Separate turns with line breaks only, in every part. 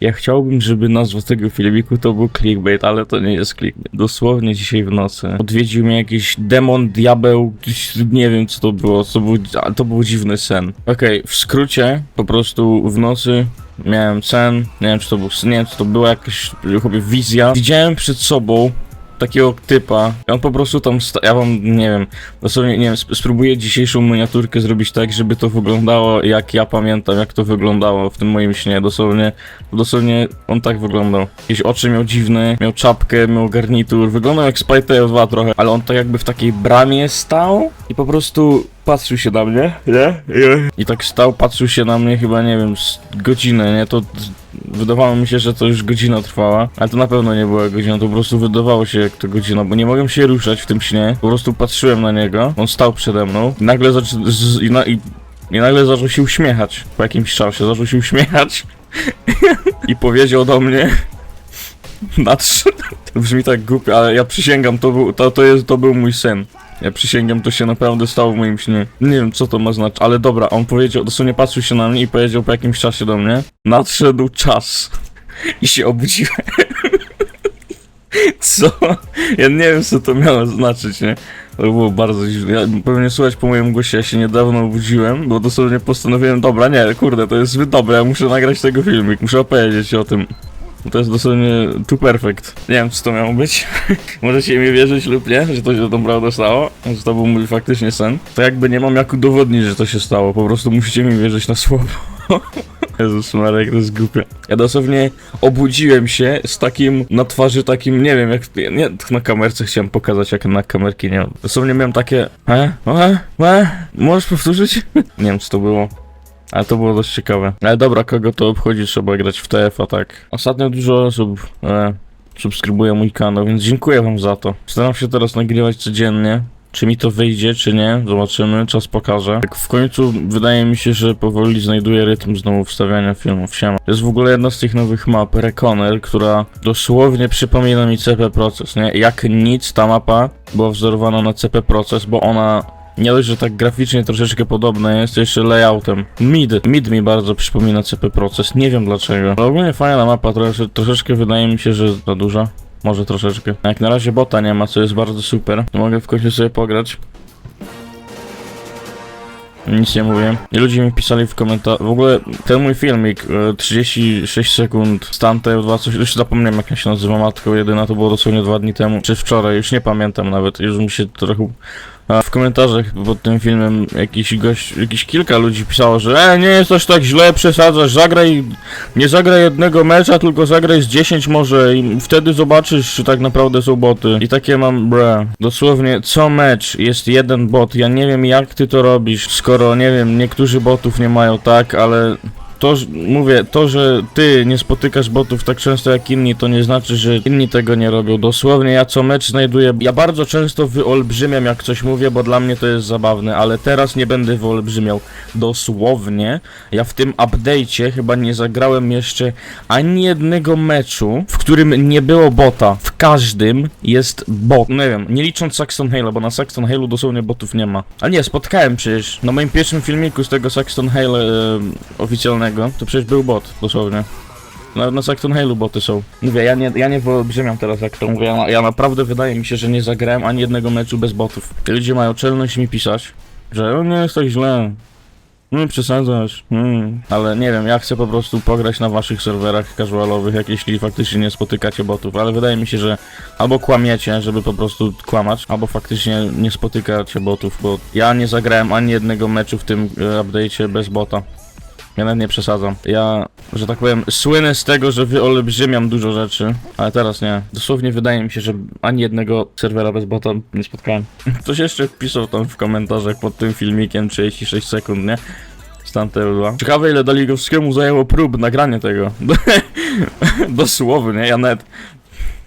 Ja chciałbym, żeby nazwa tego filmiku to był clickbait, ale to nie jest clickbait. Dosłownie dzisiaj w nocy odwiedził mnie jakiś demon, diabeł, nie wiem co to było, to był, to był dziwny sen. Okej, w skrócie, po prostu w nocy miałem sen, nie wiem czy to był sen, nie wiem czy to była jakaś chyba wizja. Widziałem przed sobą takiego typa. On po prostu tam, ja wam, nie wiem, dosłownie, nie wiem, sp- spróbuję dzisiejszą miniaturkę zrobić tak, żeby to wyglądało jak ja pamiętam, jak to wyglądało w tym moim śnie. Dosłownie, dosłownie on tak wyglądał. Jakieś oczy miał dziwne, miał czapkę, miał garnitur, wyglądał jak Spy 2 trochę, ale on tak jakby w takiej bramie stał i po prostu patrzył się na mnie, nie? I tak stał, patrzył się na mnie chyba, nie wiem, z godzinę, nie? To wydawało mi się, że to już godzina trwała, ale to na pewno nie była godzina, to po prostu wydawało się jak to godzina, bo nie mogłem się ruszać w tym śnie, po prostu patrzyłem na niego, on stał przede mną, i nagle zaczął, i, na, i, i nagle zaczął się uśmiechać, po jakimś czasie zaczął się uśmiechać i powiedział do mnie, nadszedł, brzmi tak głupio, ale ja przysięgam, to był, to, to jest, to był mój sen. Ja przysięgam, to się naprawdę stało w moim śnie. Nie wiem, co to ma znaczyć, ale dobra, on powiedział, dosłownie patrzył się na mnie i powiedział po jakimś czasie do mnie, nadszedł czas. I się obudziłem. Co? Ja nie wiem, co to miało znaczyć, nie? To było bardzo dziwne. Ja, pewnie słuchać po moim głosie, ja się niedawno obudziłem, bo dosłownie postanowiłem, dobra, nie, kurde, to jest zbyt dobre, ja muszę nagrać tego filmik, muszę opowiedzieć o tym. To jest dosłownie too perfect. Nie wiem, co to miało być. Możecie mi wierzyć lub nie, że to się naprawdę stało, że to był mój faktycznie sen. To jakby nie mam jak udowodnić, że to się stało, po prostu musicie mi wierzyć na słowo. Jezus Marek, to jest głupie. Ja dosłownie obudziłem się z takim na twarzy takim, nie wiem, jak, nie, na kamerce chciałem pokazać, jak na kamerki, nie. Dosłownie miałem takie, e, e, e, możesz powtórzyć? nie wiem, co to było. Ale to było dość ciekawe. Ale dobra, kogo to obchodzi, trzeba grać w TF, a tak. Ostatnio dużo osób e, subskrybuje mój kanał, więc dziękuję wam za to. Staram się teraz nagrywać codziennie. Czy mi to wyjdzie, czy nie? Zobaczymy, czas pokaże. Tak w końcu wydaje mi się, że powoli znajduję rytm znowu wstawiania filmów. Siema. Jest w ogóle jedna z tych nowych map, Reconer, która dosłownie przypomina mi CP Proces, nie? Jak nic ta mapa była wzorowana na CP Proces, bo ona nie dość, że tak graficznie troszeczkę podobne jest, jeszcze layoutem. Mid. Mid mi bardzo przypomina CP Proces, nie wiem dlaczego. Ale ogólnie fajna mapa, trosze, troszeczkę wydaje mi się, że za duża. Może troszeczkę. Jak na razie bota nie ma, co jest bardzo super. Mogę w końcu sobie pograć. Nic nie mówię. I ludzie mi pisali w komentarzach. W ogóle ten mój filmik, e, 36 sekund, stante, dwa coś, już zapomniałem jak ja się nazywa, matką jedyna, to było dosłownie dwa dni temu, czy wczoraj, już nie pamiętam nawet, już mi się trochę... W komentarzach pod tym filmem jakiś gość, jakiś kilka ludzi pisało, że e, nie jest aż tak źle, przesadzasz, zagraj, nie zagraj jednego mecza, tylko zagraj z 10 może i wtedy zobaczysz, czy tak naprawdę są boty. I takie mam, bre, dosłownie co mecz jest jeden bot, ja nie wiem jak ty to robisz, skoro, nie wiem, niektórzy botów nie mają tak, ale to, mówię, to, że ty nie spotykasz botów tak często jak inni, to nie znaczy, że inni tego nie robią. Dosłownie ja co mecz znajduję. Ja bardzo często wyolbrzymiam, jak coś mówię, bo dla mnie to jest zabawne, ale teraz nie będę wyolbrzymiał. Dosłownie, ja w tym update'cie chyba nie zagrałem jeszcze ani jednego meczu, w którym nie było bota. W każdym jest bot. Nie wiem, nie licząc Saxon Halo, bo na Saxon Halo dosłownie botów nie ma. Ale nie, spotkałem przecież na moim pierwszym filmiku z tego Saxon Halo e, oficjalnego, to przecież był bot, dosłownie. Na, na Saxon Halo boty są. Mówię, ja nie, ja nie wyolbrzymiam teraz jak to mówię, ja, ja naprawdę wydaje mi się, że nie zagrałem ani jednego meczu bez botów. Ludzie mają czelność mi pisać, że o, nie jest tak źle. No przesadzasz, mm. ale nie wiem, ja chcę po prostu pograć na waszych serwerach casualowych, jak jeśli faktycznie nie spotykacie botów, ale wydaje mi się, że albo kłamiecie, żeby po prostu kłamać, albo faktycznie nie spotykacie botów, bo ja nie zagrałem ani jednego meczu w tym e, update'cie bez bota. Ja nawet nie przesadzam. Ja, że tak powiem, słynę z tego, że wyolbrzymiam dużo rzeczy, ale teraz nie. Dosłownie wydaje mi się, że ani jednego serwera bez bota nie spotkałem. Ktoś jeszcze pisał tam w komentarzach pod tym filmikiem 36 sekund, nie? Stante 2. Ciekawe ile Daligowskiemu zajęło prób nagranie tego. Dosłownie, ja nawet...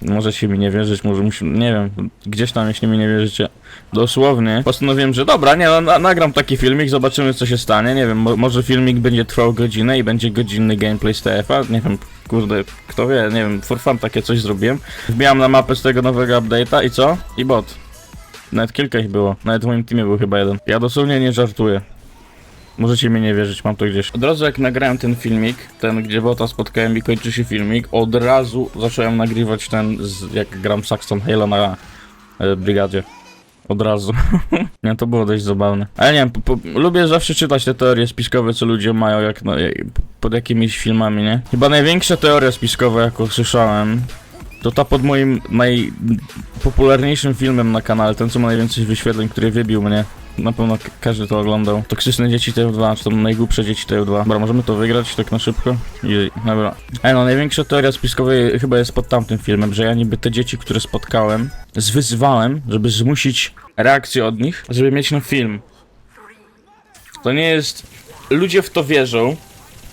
Możecie mi nie wierzyć, może musi... nie wiem, gdzieś tam jeśli mi nie wierzycie. Dosłownie. Postanowiłem, że dobra, nie, no, na, nagram taki filmik, zobaczymy co się stanie, nie wiem, mo, może filmik będzie trwał godzinę i będzie godzinny gameplay z TF-a, nie wiem, kurde, kto wie, nie wiem, for fun takie coś zrobiłem. Wbijam na mapę z tego nowego update'a i co? I bot. Nawet kilka ich było, nawet w moim teamie był chyba jeden. Ja dosłownie nie żartuję. Możecie mi nie wierzyć, mam to gdzieś. Od razu jak nagrałem ten filmik, ten gdzie Bota spotkałem i kończy się filmik, od razu zacząłem nagrywać ten, z, jak gram Saxon Halo na e, brygadzie. Od razu. nie, to było dość zabawne. Ale nie wiem, po, po, lubię zawsze czytać te teorie spiskowe, co ludzie mają jak, no, jak, pod jakimiś filmami, nie? Chyba największa teoria spiskowa, jaką słyszałem, to ta pod moim najpopularniejszym filmem na kanale, ten co ma najwięcej wyświetleń, który wybił mnie. Na pewno każdy to oglądał. Toksyczne dzieci TF2, czy to najgłupsze dzieci TF2. Dobra, możemy to wygrać tak na szybko? I, dobra. Ej, no największa teoria spiskowa chyba jest pod tamtym filmem, że ja niby te dzieci, które spotkałem, zwyzywałem, żeby zmusić reakcję od nich, żeby mieć na film. To nie jest... Ludzie w to wierzą,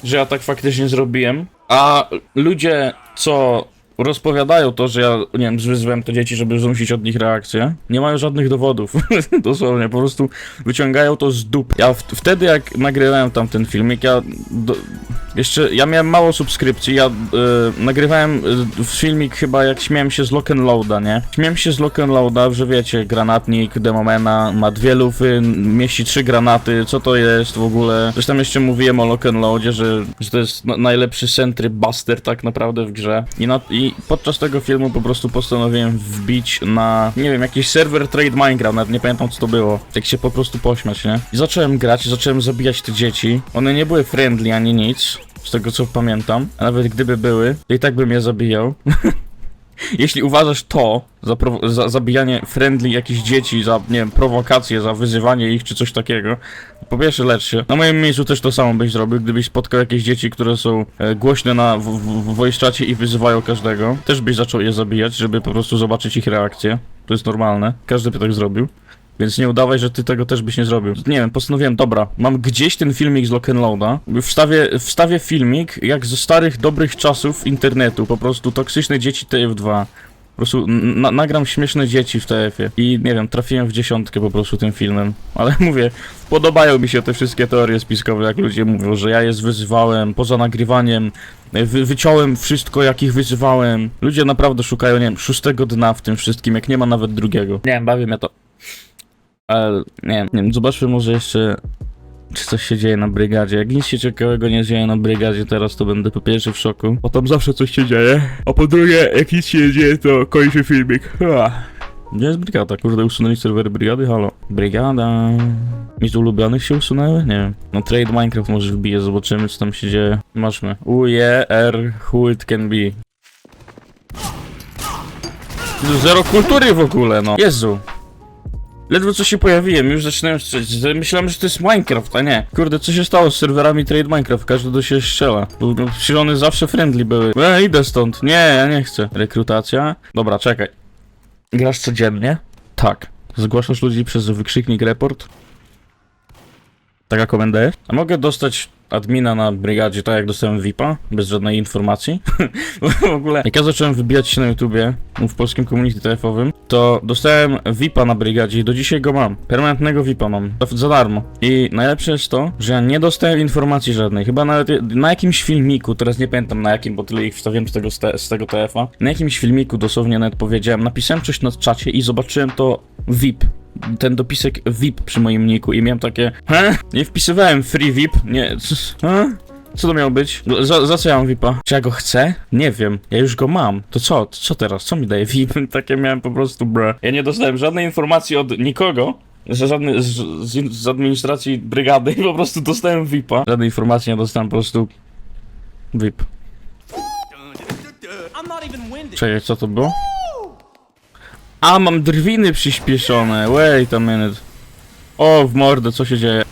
że ja tak faktycznie zrobiłem, a ludzie, co rozpowiadają to, że ja, nie wiem, wyzwałem te dzieci, żeby zmusić od nich reakcję, nie mają żadnych dowodów, dosłownie, po prostu wyciągają to z dup. Ja wtedy, jak nagrywałem tam ten filmik, ja do, jeszcze, ja miałem mało subskrypcji, ja e, nagrywałem e, filmik chyba jak śmiałem się z Lock Loada, nie? Śmiałem się z Lock Loada, że wiecie, granatnik, demomena, ma dwie lufy, mieści trzy granaty, co to jest w ogóle? Zresztą jeszcze mówiłem o Lock Loadzie, że, że to jest na, najlepszy sentry buster tak naprawdę w grze. I, na, I podczas tego filmu po prostu postanowiłem wbić na, nie wiem, jakiś serwer Trade Minecraft, nawet nie pamiętam co to było. Tak się po prostu pośmiać, nie? I zacząłem grać, zacząłem zabijać te dzieci. One nie były friendly ani nic. Z tego co pamiętam, a nawet gdyby były, to i tak bym je zabijał. Jeśli uważasz to za, za zabijanie friendly jakichś dzieci, za, nie wiem, prowokację, za wyzywanie ich czy coś takiego, po pierwsze lecz się. Na moim miejscu też to samo byś zrobił, gdybyś spotkał jakieś dzieci, które są e, głośne na w, w, w voice czacie i wyzywają każdego. Też byś zaczął je zabijać, żeby po prostu zobaczyć ich reakcję. To jest normalne. Każdy by tak zrobił. Więc nie udawaj, że ty tego też byś nie zrobił. Nie wiem, postanowiłem, dobra, mam gdzieś ten filmik z Lock'n'Loada. Wstawię, wstawię filmik jak ze starych, dobrych czasów internetu, po prostu toksyczne dzieci TF2. Po prostu nagram śmieszne dzieci w TF-ie. I nie wiem, trafiłem w dziesiątkę po prostu tym filmem. Ale mówię, podobają mi się te wszystkie teorie spiskowe, jak ludzie mówią, że ja je wyzywałem poza nagrywaniem. Wy, wyciąłem wszystko, jak ich wyzywałem. Ludzie naprawdę szukają, nie wiem, szóstego dna w tym wszystkim, jak nie ma nawet drugiego. Nie wiem, bawię mnie to. Ale nie wiem, nie wiem, zobaczmy może jeszcze, czy coś się dzieje na brygadzie. Jak nic się ciekawego nie dzieje na brygadzie teraz, to będę po pierwsze w szoku. Bo tam zawsze coś się dzieje. A po drugie, jak nic się nie dzieje, to kończy filmik. Ah. Gdzie jest brygada? Kurde, usunęli serwery brygady? Halo. Brygada. Mi z ulubionych się usunęły? Nie wiem. No Trade Minecraft może wbije, zobaczymy co tam się dzieje. Masz mnie. U, je, r, who it can be. Zero kultury w ogóle, no. Jezu. Ledwo co się pojawiłem, już zaczynałem strzelać. Myślałem, że to jest Minecraft, a nie. Kurde, co się stało z serwerami Trade Minecraft? Każdy do siebie strzela. Bo- Przecież one zawsze friendly były. E, idę stąd. Nie, ja nie chcę. Rekrutacja. Dobra, czekaj. Grasz codziennie? Tak. Zgłaszasz ludzi przez wykrzyknik report? Taka komenda jest? A mogę dostać admina na brygadzie, tak jak dostałem VIPa, bez żadnej informacji? w ogóle, jak ja zacząłem wybijać się na YouTubie, w polskim community TF-owym, to dostałem VIPa na brygadzie i do dzisiaj go mam. Permanentnego VIPa mam. Za- darmo. I najlepsze jest to, że ja nie dostałem informacji żadnej. Chyba nawet na jakimś filmiku, teraz nie pamiętam na jakim, bo tyle ich wstawiłem z tego, z te- z tego TF-a. Na jakimś filmiku dosłownie nawet powiedziałem, napisałem coś na czacie i zobaczyłem to VIP ten dopisek VIP przy moim niku i miałem takie He? Nie wpisywałem free VIP, nie, he? Co to miało być? Za, za co ja mam VIPa? Czy ja go chcę? Nie wiem, ja już go mam. To co? To co teraz? Co mi daje VIP? Takie miałem po prostu bro. Ja nie dostałem żadnej informacji od nikogo, z, z, z administracji brygady po prostu dostałem VIPa. Żadnej informacji nie dostałem, po prostu VIP. Czekaj, co to było? A, mam drwiny przyspieszone. Wait a minute. O, w mordę, co się dzieje?